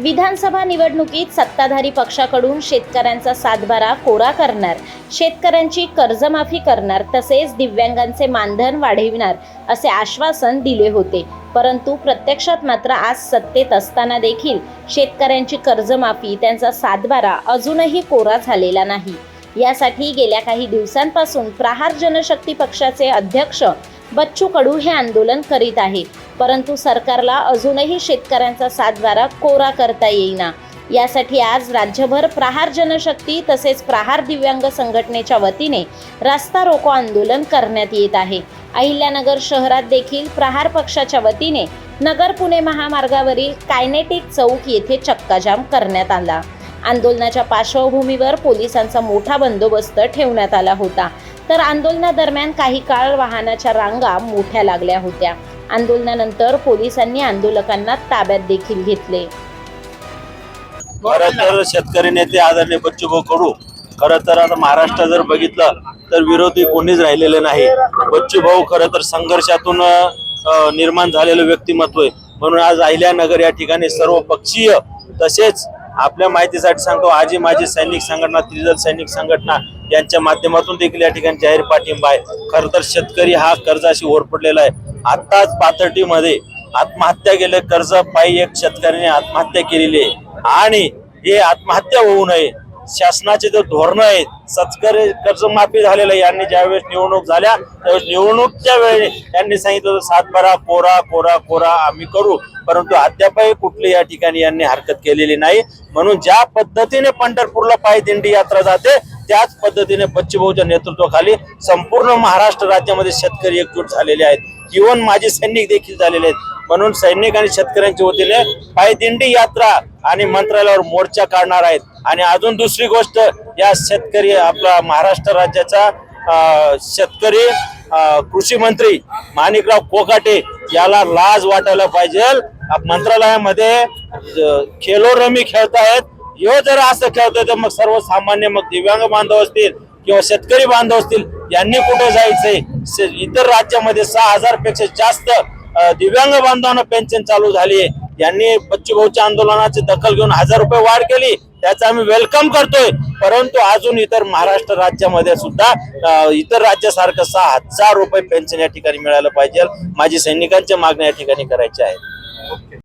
विधानसभा निवडणुकीत सत्ताधारी पक्षाकडून शेतकऱ्यांचा सातबारा कोरा करणार शेतकऱ्यांची कर्जमाफी करणार तसेच दिव्यांगांचे मानधन वाढविणार असे आश्वासन दिले होते. परंतु प्रत्यक्षात मात्र आज सत्तेत असताना देखील शेतकऱ्यांची कर्जमाफी त्यांचा सातबारा अजूनही कोरा झालेला नाही. यासाठी गेल्या काही दिवसांपासून प्रहार जनशक्ती पक्षाचे अध्यक्ष बच्चू कडू हे आंदोलन करीत आहे परंतु सरकारला अजूनही शेतकऱ्यांचा सातबारा कोरा करता येईना. यासाठी आज राज्यभर प्रहार जनशक्ती तसेच प्रहार दिव्यांग संघटनेच्या वतीने रास्ता रोको आंदोलन करण्यात येत आहे. अहिल्यानगर शहरात देखील प्रहार पक्षाच्या वतीने नगर पुणे महामार्गावरील कायनेटिक चौक येथे चक्काजाम करण्यात आला. आंदोलनाच्या पार्श्वभूमीवर पोलिसांचा मोठा बंदोबस्त ठेवण्यात आला होता. तर आंदोलनादरम्यान काही काळ वाहनाच्या रांगा मोठ्या लागल्या होत्या. आंदोलनानंतर पोलिसांनी आंदोलकांना ताब्यात देखील घेतले. खरं तर शेतकरी नेते आदरणीय बच्चूभाऊ कडू खरं तर आता महाराष्ट्र जर बघितलं तर विरोधी कोणीच राहिलेले नाही. बच्चूभाऊ खरं तर संघर्षातून निर्माण झालेलं व्यक्तिमत्व आहे. म्हणून आज अहिल्यानगर या ठिकाणी सर्व पक्षीय तसेच आपल्या माहितीसाठी सांगतो आजी माजी सैनिक संघटना त्रिजल सैनिक संघटना यांच्या माध्यमातून देखील या ठिकाणी जाहीर पाठिंबा आहे. खरं तर शेतकरी हा कर्जाशी ओरपडलेला आहे. आताच पाथर्टीमध्ये आत्महत्या केलं. कर्ज पायी एक शेतकऱ्याने आत्महत्या केलेली आहे. आणि हे आत्महत्या होऊ नये. शासनाचे जे धोरण आहेत सत्करी कर्जमाफी झालेलं यांनी ज्यावेळेस निवडणूक झाल्या त्यावेळेस निवडणूकच्या वेळी त्यांनी सांगितलं होतं सातबारा कोरा कोरा कोरा आम्ही करू. परंतु अद्यापही कुठली या ठिकाणी यांनी हरकत केलेली नाही. म्हणून ज्या पद्धतीने पंढरपूरला पायदिंडी यात्रा जाते त्याच पद्धतीने बच्चूभाऊच्या नेतृत्वाखाली संपूर्ण महाराष्ट्र राज्यामध्ये शेतकरी एकजूट झालेले आहेत. इव्हन माजी सैनिक देखील झालेले आहेत. म्हणून सैनिक आणि शेतकऱ्यांच्या वतीने पायदिंडी यात्रा आणि मंत्रालयावर मोर्चा काढणार आहेत. आणि अजून दुसरी गोष्ट या शेतकरी आपला महाराष्ट्र राज्याचा शेतकरी कृषी मंत्री माणिकराव कोकाटे याला लाज वाटायला पाहिजे. मंत्रालयामध्ये खेलो रमी खेळतायत. ह्यो जर असं खेळतोय तर मग सर्वसामान्य मग दिव्यांग बांधव असतील किंवा शेतकरी बांधव असतील यांनी कुठे जायचंय? इतर राज्यामध्ये सहा हजारपेक्षा जास्त दिव्यांग बांधवांना पेन्शन चालू झाली आहे. यांनी बच्चूभाऊच्या आंदोलनाची दखल घेऊन हजार रुपये वाढ केली. त्याचा आम्ही वेलकम करतोय. परंतु अजून इतर महाराष्ट्र राज्यामध्ये सुद्धा इतर राज्यासारखं सहा हजार रुपये पेन्शन या ठिकाणी मिळालं पाहिजे. माझी सैनिकांच्या मागण्या या ठिकाणी करायच्या आहेत.